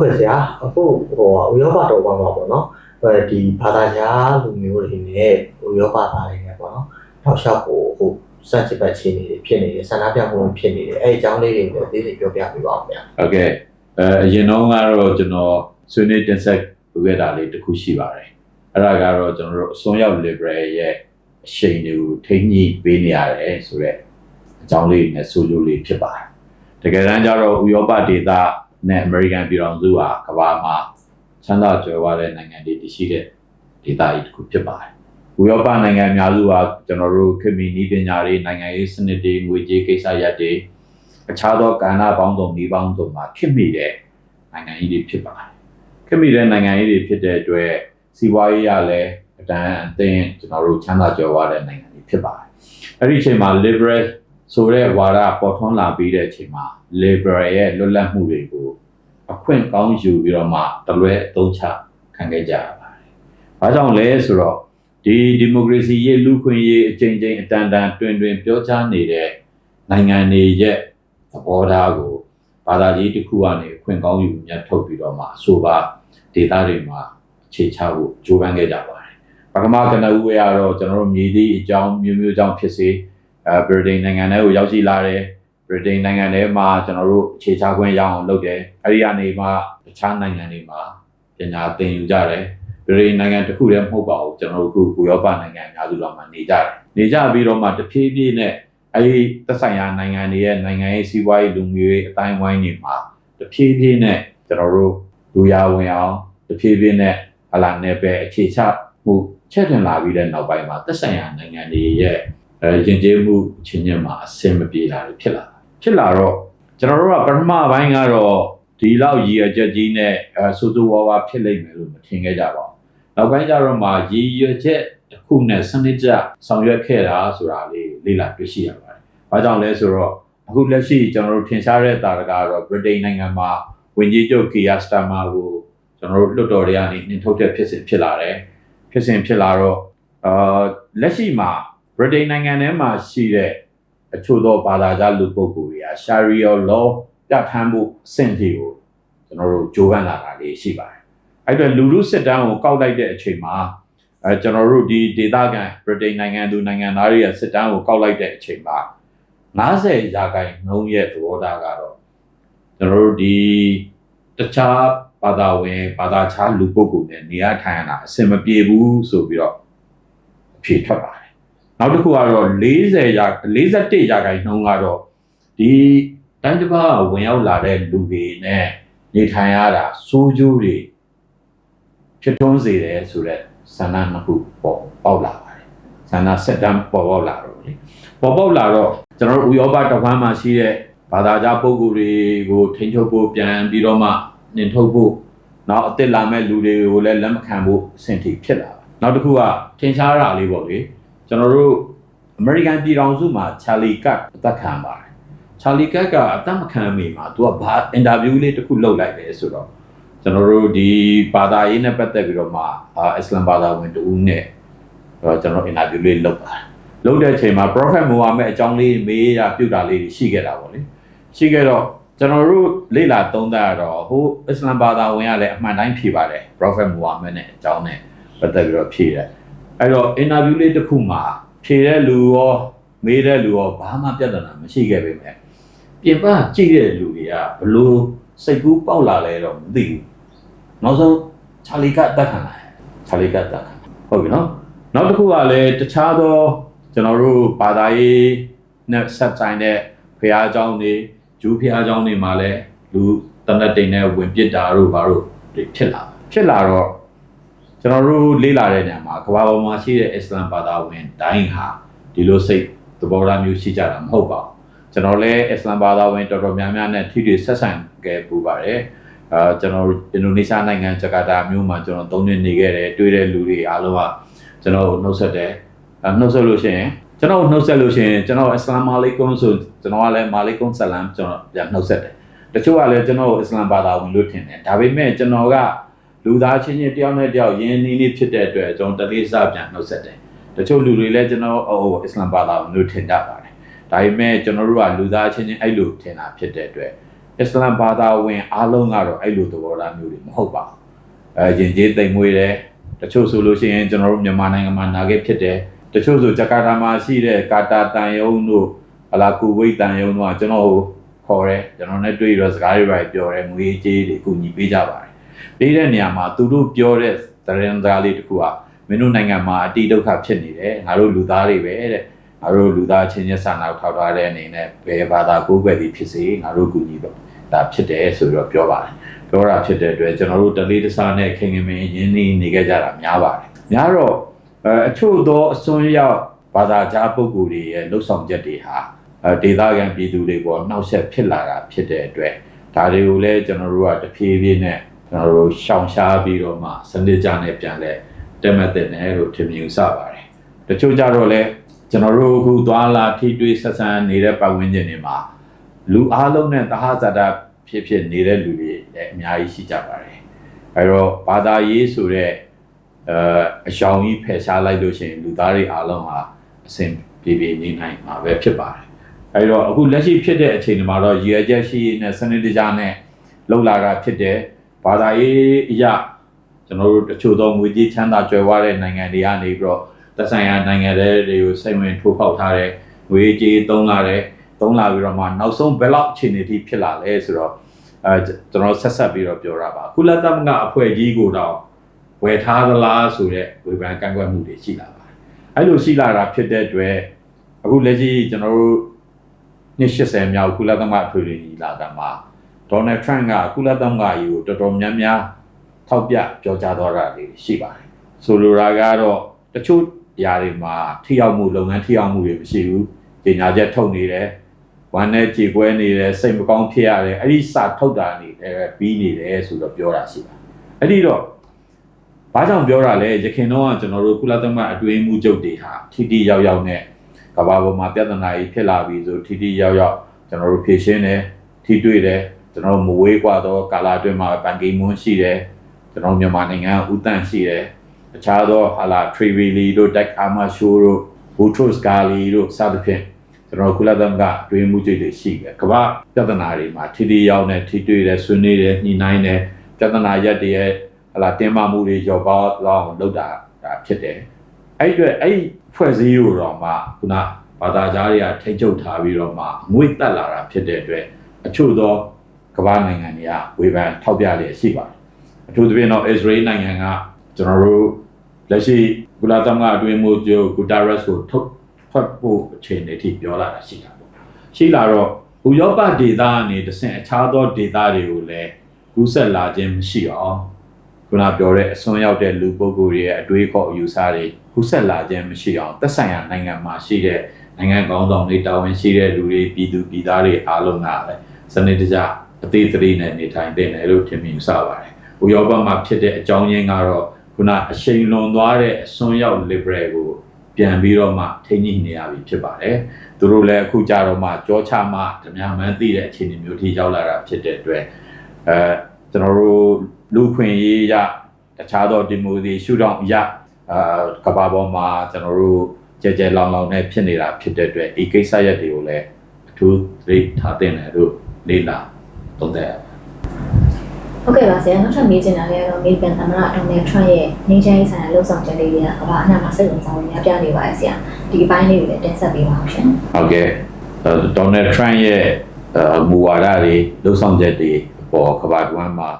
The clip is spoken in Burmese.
ဟုတ်ကဲ့ဆရာအခုဟိုဥရောပတော်ဘာမှာပေါ့နော်အဲဒီဘာသာခြားလူမျိုးတွေနဲ့ဥရောပသားတွေနဲ့ပေါ့နော်ထောက်လျှောက်ကိုဟိုစက်ချစ်ပတ်ချင်းနေတယ်ဖြစ်နေတယ်ဆန္ဒပြမှုဖြစ်နေတယ်အဲဒီအကြောင်းလေးတွေလည်းဒီလေးပြောပြပေးပါဦးဗျာဟုတ်ကဲ့အဲအရင်တော့ကတော့ကျွန်တော်ဆွေးနွေးတင်ဆက်လုပ်ခဲ့တာလေးတစ်ခုရှိပါတယ်အဲ့ဒါကတော့ကျွန်တော်တို့အစွန်းရောက် liberal ရဲ့အရှိန်တွေကိုထိန်းညှိပေးနေရတယ်ဆိုတော့အကြောင်းလေးနဲ့ဆိုလိုလေးဖြစ်ပါတယ်တကယ်တမ်းကျတော့ဥရောပဒေသ နဲ့အမေရိကန်ပြည်ထောင်စုဟာကမ္ဘာမှာချမ်းသာကြွယ်ဝတဲ့နိုင်ငံတွေတည်ရှိတဲ့ဒေသကြီးတစ်ခုဖြစ်ပါတယ်ဥရောပနိုင်ငံအများစုဟာကျွန်တော်တို့ခေတ်မီနည်းပညာတွေနိုင်ငံရေးစနစ်တွေငွေကြေးကိစ္စရပ်တွေအခြားသောကဏ္ဍပေါင်းစုံဒီပေါင်းစုံမှာခင်မိတဲ့နိုင်ငံကြီးတွေဖြစ်ပါတယ်။ခင်မိတဲ့နိုင်ငံကြီးတွေဖြစ်တဲ့အတွက်စီးပွားရေးရလည်းအတန်းအသင်းကျွန်တော်တို့ချမ်းသာကြွယ်ဝတဲ့နိုင်ငံတွေဖြစ်ပါတယ်။အဲ့ဒီအချိန်မှာ liberal ဆိုတဲ့ဝါဒပေါ်ထွန်းလာပြီးတဲ့အချိန်မှာ liberal ရဲ့လွတ်လပ်မှုတွေကိုအခွင့်ကောင်းယူပြီးတော့မှတလွဲအသုံးချခံခဲ့ကြရပါတယ်။ဘာကြောင့်လဲဆိုတော့ဒီဒီမိုကရေစီရေးလူ့ခွင့်ရေးအချိန်ချင်းအတန်တန်တွင်တွင်ပြောကြားနေတဲ့နိုင်ငံတွေရဲ့သဘောထားကိုဘာသာရေးတစ်ခုကနေအခွင့်ကောင်းယူမြတ်ထုတ်ပြီးတော့မှအဆိုပါဒေတာတွေမှာအခြေချဖို့ကြိုးပမ်းခဲ့ကြပါတယ်။ပထမကနဦးရတော့ကျွန်တော်တို့မြေသည့်အကြောင်းမျိုးမျိုးကြောင့်ဖြစ်စေ အဲဗြိတိန်နိုင်ငံထဲကိုရောက်ရှိလာတယ်။ဗြိတိန်နိုင်ငံထဲမှာကျွန်တော်တို့အခြေချခွင့်ရအောင်လုပ်တယ်။အဲဒီကနေမှတခြားနိုင်ငံတွေမှာပညာသင်ယူကြတယ်။ဗြိတိန်နိုင်ငံတစ်ခုတည်းမဟုတ်ပါဘူးကျွန်တော်တို့ခုဥရောပနိုင်ငံအများစုလောက်မှာနေကြတယ်။နေကြပြီးတော့မှတဖြည်းဖြည်းနဲ့အဲဒီသက်ဆိုင်ရာနိုင်ငံတွေရဲ့နိုင်ငံရေးစီးပွားရေးလူမျိုးရေးအတိုင်းဝိုင်းတွေမှာတဖြည်းဖြည်းနဲ့ကျွန်တော်တို့လူရဝင်အောင်တဖြည်းဖြည်းနဲ့ဟလာနယ်ပယ်အခြေချမှုချက်တင်လာပြီးတဲ့နောက်ပိုင်းမှာသက်ဆိုင်ရာနိုင်ငံတွေရဲ့ အဲယဉ်ကျေးမှုချင်းချင်းမှာအဆင်မပြေတာတွေဖြစ်လာတာဖြစ်လာတော့ကျွန်တော်တို့ကပထမပိုင်းကတော့ဒီလောက်ရည်ရွယ်ချက်ကြီးနဲ့အဲစူစူဝါဝါဖြစ်လိမ့်မယ်လို့မထင်ခဲ့ကြပါဘူးနောက်ပိုင်းကျတော့မှရည်ရွယ်ချက်တစ်ခုနဲ့စနစ်ကျဆောင်ရွက်ခဲ့တာဆိုတာလေးလေ့လာတွေ့ရှိရပါတယ်။ဘာကြောင့်လဲဆိုတော့အခုလက်ရှိကျွန်တော်တို့ထင်ရှားတဲ့တာရကတော့ဗြိတိန်နိုင်ငံမှာဝင်ကြီးချုပ်ကီယာစတာမာကိုကျွန်တော်တို့လွှတ်တော်တွေကနေနှင်ထုတ်တဲ့ဖြစ်စဉ်ဖြစ်လာတယ်။ဖြစ်စဉ်ဖြစ်လာတော့အာလက်ရှိမှာ ဗြိတိန်နိုင်ငံထဲမှာရှိတဲ့အချို့သောဘာသာကြားလူပုဂ္ဂိုလ်တွေက Sharia law ပြဋ္ဌာန်းမှုအဆင့်အထိကိုကျွန်တော်တို့ကြိုးပမ်းလာတာလေးရှိပါတယ်။အဲ့တော့လူလူစစ်တမ်းကိုကောက်လိုက်တဲ့အချိန်မှာအဲကျွန်တော်တို့ဒီဒေသခံဗြိတိန်နိုင်ငံသူနိုင်ငံသားတွေရဲ့စစ်တမ်းကိုကောက်လိုက်တဲ့အချိန်မှာ90ရာခိုင်နှုန်းရဲ့သဘောထားကတော့ကျွန်တော်တို့ဒီတခြားဘာသာဝင်ဘာသာခြားလူပုဂ္ဂိုလ်နဲ့နေရာထိုင်ရတာအဆင်မပြေဘူးဆိုပြီးတော့အဖြေထွက်ပါတယ်။ နောက်တစ်ခုကတော့40ရာ41ရာခိုင်နှုန်းကတော့ဒီတိုင်းတစ်ပါးဝင်ရောက်လာတဲ့လူတွေနဲ့နေထိုင်ရတာစိုးကျိုးတွေဖြစ်ထွန်းစေတယ်ဆိုတော့ဆန္ဒနှစ်ခုပေါ်ပေါက်လာပါတယ်ဆန္ဒဆက်တမ်းပေါ်ပေါက်လာတော့လေပေါ်ပေါက်လာတော့ကျွန်တော်တို့ဥရောပတစ်ဝမ်းမှာရှိတဲ့ဘာသာကြားပုဂ္ဂိုလ်တွေကိုထိန်းချုပ်ဖို့ပြန်ပြီးတော့မှနှင်ထုတ်ဖို့နောက်အစ်စ်လာမဲ့လူတွေကိုလည်းလက်မခံဖို့အဆင့်ထိဖြစ်လာတယ်နောက်တစ်ခုကထင်ရှားတာလေးပေါ့လေ ကျွန်တော်တို့အမေရိကန်ပြည်ထောင်စုမှာချာလီကတ်အသက်ခံပါတယ်ချာလီကတ်ကအသက်မခံမိမှာသူကဘာအင်တာဗျူးလေးတစ်ခုလုပ်လိုက်တယ်ဆိုတော့ကျွန်တော်တို့ဒီဘာသာရေးနဲ့ပတ်သက်ပြီးတော့မှအာအစ္စလမ်ဘာသာဝင်တူဦးနဲ့တော့ကျွန်တော်အင်တာဗျူးလေးလုပ်ပါတယ်လုပ်တဲ့အချိန်မှာ Prophet Muhammad အကြောင်းလေးမေးရပြုတ်တာလေးရှိခဲ့တာပေါ့လေရှိခဲ့တော့ကျွန်တော်တို့လေ့လာသုံးသပ်ရတော့ဟိုအစ္စလမ်ဘာသာဝင်ကလည်းအမှန်တိုင်းဖြေပါတယ် Prophet Muhammad နဲ့အကြောင်းနဲ့ပတ်သက်ပြီးတော့ဖြေတယ် အဲ့တော့အင်တာဗျူးလေးတစ်ခုမှာဖြေတဲ့လူရောမေးတဲ့လူရောဘာမှပြဿနာမရှိခဲ့ပေမဲ့ပြင်ပကြည့်တဲ့လူတွေကဘလို့စိတ်ကူးပေါက်လာလဲတော့မသိဘူးနောက်ဆုံးချာလီကအသက်ခံလာတယ်ချာလီကအသက်ခံဟုတ်ပြီနော်နောက်တစ်ခုကလည်းတခြားသောကျွန်တော်တို့ဘာသာရေးနဲ့ဆက်ဆိုင်တဲ့ဖះเจ้าတွေဂျူးဖះเจ้าတွေမှာလည်းလူတနတ်တိန်နဲ့ဝင်ပစ်တာတို့ဘာတို့တွေဖြစ်လာဖြစ်လာတော့ ကျွန်တော်တို့လေ့လာတဲ့နေရာမှာကမ္ဘာပေါ်မှာရှိတဲ့အစ္စလမ်ဘာသာဝင်တိုင်းဟာဒီလိုစိတ်သဘောထားမျိုးရှိကြတာမဟုတ်ပါဘူးကျွန်တော်လည်းအစ္စလမ်ဘာသာဝင်တော်တော်များများနဲ့ထိတွေ့ဆက်ဆံခဲ့ပူပါတယ်အာကျွန်တော်အင်ဒိုနီးရှားနိုင်ငံဂျကာတာမြို့မှာကျွန်တော်၃နှစ်နေခဲ့တယ်တွေ့တဲ့လူတွေအားလုံးကကျွန်တော်နှုတ်ဆက်တယ်အဲနှုတ်ဆက်လို့ရှိရင်ကျွန်တော်နှုတ်ဆက်လို့ရှိရင်ကျွန်တော်အစ္စလာမ်မာလိကုမ်ဆိုကျွန်တော်ကလည်းမာလိကုမ်ဆလမ်ကျွန်တော်ပြန်နှုတ်ဆက်တယ်တချို့ကလည်းကျွန်တော်အစ္စလာမ်ဘာသာဝင်လို့ထင်တယ်ဒါပေမဲ့ကျွန်တော်က လူသားချင်းချင်းတယောက်နဲ့တယောက်ယဉ်နီးနီးဖြစ်တဲ့အတွက်ကျွန်တော်တလေးစားပြန်နှုတ်ဆက်တယ်တချို့လူတွေလည်းကျွန်တော်ဟိုအစ္စလာမ်ဘာသာဝင်လို့ထင်ကြပါတယ်ဒါပေမဲ့ကျွန်တော်တို့ကလူသားချင်းချင်းအဲ့လိုထင်တာဖြစ်တဲ့အတွက်အစ္စလာမ်ဘာသာဝင်အားလုံးကတော့အဲ့လိုသဘောထားမျိုးတွေမဟုတ်ပါဘူးအဲရင်ကျေးတိမ်မွေးတယ်တချို့ဆိုလို့ရှိရင်ကျွန်တော်တို့မြန်မာနိုင်ငံမှာနာခဲ့ဖြစ်တယ်တချို့ဆိုဂျကာတာမှာရှိတဲ့ကာတာတန်ယုံတို့ဟလာကူဝိတ်တန်ယုံတို့ကကျွန်တော်ကိုခေါ်တယ်ကျွန်တော်နဲ့တွေ့ရစကားတွေပဲပြောတယ်ငွေကြေးတွေအကူညီပေးကြပါတယ် ပေးတဲ့နေရာမှာသူတို့ပြောတဲ့သတင်းစကားလေးတစ်ခုကမင်းတို့နိုင်ငံမှာအတိဒုက္ခဖြစ်နေတယ်ငါတို့လူသားတွေပဲတဲ့ငါတို့လူသားချင်းချင်းစာနာထောက်ထားတဲ့အနေနဲ့ဘယ်ဘာသာကိုယ်ပဲဒီဖြစ်စေငါတို့ကူညီတော့ဒါဖြစ်တယ်ဆိုတော့ပြောပါတယ်ပြောတာဖြစ်တဲ့အတွက်ကျွန်တော်တို့တလေးတစားနဲ့ခင်ခင်မင်းရင်းနှီးနေခဲ့ကြတာများပါတယ်များတော့အဲအချို့သောအစွန်းရောက်ဘာသာကြားပုဂ္ဂိုလ်တွေရဲ့လှုပ်ဆောင်ချက်တွေဟာအဲဒေသခံပြည်သူတွေပေါ်နှောက်ယှက်ဖြစ်လာတာဖြစ်တဲ့အတွက်ဒါတွေကိုလည်းကျွန်တော်တို့ကတဖြည်းဖြည်းနဲ့ ကျွန်တော်တို့ရှောင်ရှားပြီးတော့မှစနစ်ကြနဲ့ပြန်လဲတက်မှတ်တဲ့နယ်လို့ထင်မြင်စပါတယ်တချို့ကြတော့လည်းကျွန်တော်တို့အခုသွားလာထိတွေ့ဆက်ဆံနေတဲ့ပတ်ဝန်းကျင်တွေမှာလူအားလုံးနဲ့တဟဇာတာဖြစ်ဖြစ်နေတဲ့လူတွေလည်းအများကြီးရှိကြပါတယ်အဲတော့ဘာသာရေးဆိုတဲ့အဲအရှောင်ကြီးဖယ်ရှားလိုက်လို့ရှိရင်လူသားတွေအားလုံးဟာအစဉ်ပြေပြေနေနိုင်မှာပဲဖြစ်ပါတယ်အဲတော့အခုလက်ရှိဖြစ်တဲ့အချိန်တွေမှာတော့ရည်ရွယ်ချက်ရှိနဲ့စနစ်တကျနဲ့လှုပ်လာတာဖြစ်တယ် ဘာသာရေးအရာကျွန်တော်တို့တချို့သောငွေကြေးချမ်းသာကြွယ်ဝတဲ့နိုင်ငံတွေကနေပြီးတော့သက်ဆိုင်ရာနိုင်ငံတွေကိုစိတ်ဝင်ထိုးပေါက်ထားတဲ့ငွေကြေးသုံးလာတဲ့သုံးလာပြီးတော့မှနောက်ဆုံးဘယ်လောက်အခြေအနေထိဖြစ်လာလဲဆိုတော့အဲကျွန်တော်ဆက်ဆက်ပြီးတော့ပြောတာပါကုလသမဂ္ဂအဖွဲ့ကြီးကိုတော့ဝယ်ထားသလားဆိုတဲ့ဝေဖန်ကန့်ကွက်မှုတွေရှိလာပါတယ်အဲ့လိုရှိလာတာဖြစ်တဲ့အတွက်အခုလက်ရှိကျွန်တော်တို့နှစ်80မြောက်ကုလသမဂ္ဂထွေထွေညီလာခံမှာ ဒေါ်နယ်ထရန့်ကကုလသမဂ္ဂကြီးကိုတော်တော်များများထောက်ပြပြောကြားသွားတာတွေရှိပါတယ်ဆိုလိုတာကတော့တချို့ຢာတွေမှာထိရောက်မှုလုပ်ငန်းထိရောက်မှုတွေမရှိဘူး။ပညာချက်ထုတ်နေတယ်။ဝမ်းနဲ့ကြေကွဲနေတယ်စိတ်မကောင်းဖြစ်ရတယ်အဲ့ဒီစာထုတ်တာနေတယ်ပြီးနေတယ်ဆိုတော့ပြောတာရှိပါ။အဲ့ဒီတော့ဘာကြောင့်ပြောတာလဲရခင်တော့ကကျွန်တော်တို့ကုလသမဂ္ဂအတွင်းမှုချုပ်တွေဟာထိတိရောက်ရောက်နဲ့ကမ္ဘာပေါ်မှာပြဿနာကြီးဖြစ်လာပြီဆိုထိတိရောက်ရောက်ကျွန်တော်တို့ဖြေရှင်းတယ်ထိတွေ့တယ် ကျွန်တော်တို့မဝေးกว่าတော့ကာလာအတွင်းမှာပန်ကီမွန်းရှိတယ်ကျွန်တော်မြန်မာနိုင်ငံကဥတန့်ရှိတယ် တခြားသောဟာလာ Trivili တို့ Deck Armor Show တို့ Boutros Ghali တို့စသဖြင့်ကျွန်တော်ကုလသမဂ္ဂတွင်မှုจิตတွေရှိတယ်။ကမ္ဘာပြဿနာတွေမှာထိတိရောက်နေထိတွေ့တယ်ဆွေးနွေးတယ်ညှိနှိုင်းတယ်ပြဿနာရက်တွေရဲ့ဟာလာတင်မာမှုတွေရောပါတော့လုပ်တာဒါဖြစ်တယ်။အဲ့အတွက်အဲ့ဖွဲ့စည်းရတော့မှခုနဘာသာကြားတွေကထိတ်ချုပ်ထားပြီးတော့မှငွေတက်လာတာဖြစ်တဲ့အတွက်အချို့သော ကမ္ဘာနိုင်ငံတွေကဝေဖန်ထောက်ပြလျက်ရှိပါတယ်။အထူးသဖြင့်တော့ Israel နိုင်ငံကကျွန်တော်တို့လက်ရှိကုလသမဂ္ဂအတွင်းမှုကျိုးဂူတာရက်စ်ကိုထုတ်ထွက်ဖို့အခြေအနေထိပြောလာတာရှိတာပေါ့ရှိလာတော့ဥရောပဒေသကနေတဆင့်အခြားသောဒေသတွေကိုလည်းကူးဆက်လာခြင်းမရှိအောင်ခုနပြောတဲ့အစွန်းရောက်တဲ့လူပုဂ္ဂိုလ်တွေရဲ့အတွေးခေါ်အယူဆတွေကူးဆက်လာခြင်းမရှိအောင်သက်ဆိုင်ရာနိုင်ငံမှာရှိတဲ့နိုင်ငံကောင်းဆောင်တွေတာဝန်ရှိတဲ့လူတွေပြည်သူပြည်သားတွေအားလုံးကလည်းစနစ်တကျ အသေးသေးနဲ့နေထိုင်တဲ့နယ်လို့ထင်မြင်ဆပါတယ်။ဥရောပမှာဖြစ်တဲ့အကြောင်းရင်းကတော့ခုနအရှိန်လွန်သွားတဲ့အစွန်းရောက် liberal ကိုပြန်ပြီးတော့မှထိန်းညှိနေရပြီဖြစ်ပါတယ်။သူတို့လည်းအခုကြတော့မှကြောချမှဓမြမှန်းသိတဲ့အခြေအနေမျိုးထိရောက်လာတာဖြစ်တဲ့အတွက်အဲကျွန်တော်တို့လူခွင့်ရေးရတခြားသောဒီမိုဒီရှုထောင့်ရအာကဘာပေါ်မှာကျွန်တော်တို့ကြဲကြဲလောင်လောင်နဲ့ဖြစ်နေတာဖြစ်တဲ့အတွက်ဒီကိစ္စရက်တွေကိုလည်းအထူးသတိထားသင့်တယ်လို့လေ့လာ သုံးသပ်ရပါတယ်ဟုတ်ကဲ့ပါဆရာနောက်ထပ်မေးချင်တာလည်းကတော့အမေရိကန်သမ္မတဒေါ်နယ်ထရန့်ရဲ့နေချိုင်းဆိုင်ရာလှုပ်ဆောင်ချက်လေးတွေကကမ္ဘာအနှံ့မှာစိတ်ဝင်စားဖို့များပြနေပါတယ်ဆရာဒီအပိုင်းလေးကိုလည်းတင်ဆက်ပေးပါအောင်ရှင်ဟုတ်ကဲ့ဒေါ်နယ်ထရန့်ရဲ့အဲမူဝါဒတွေလှုပ်ဆောင်ချက်တွေအပေါ်ကမ္ဘာ့ကွမ်းမှာ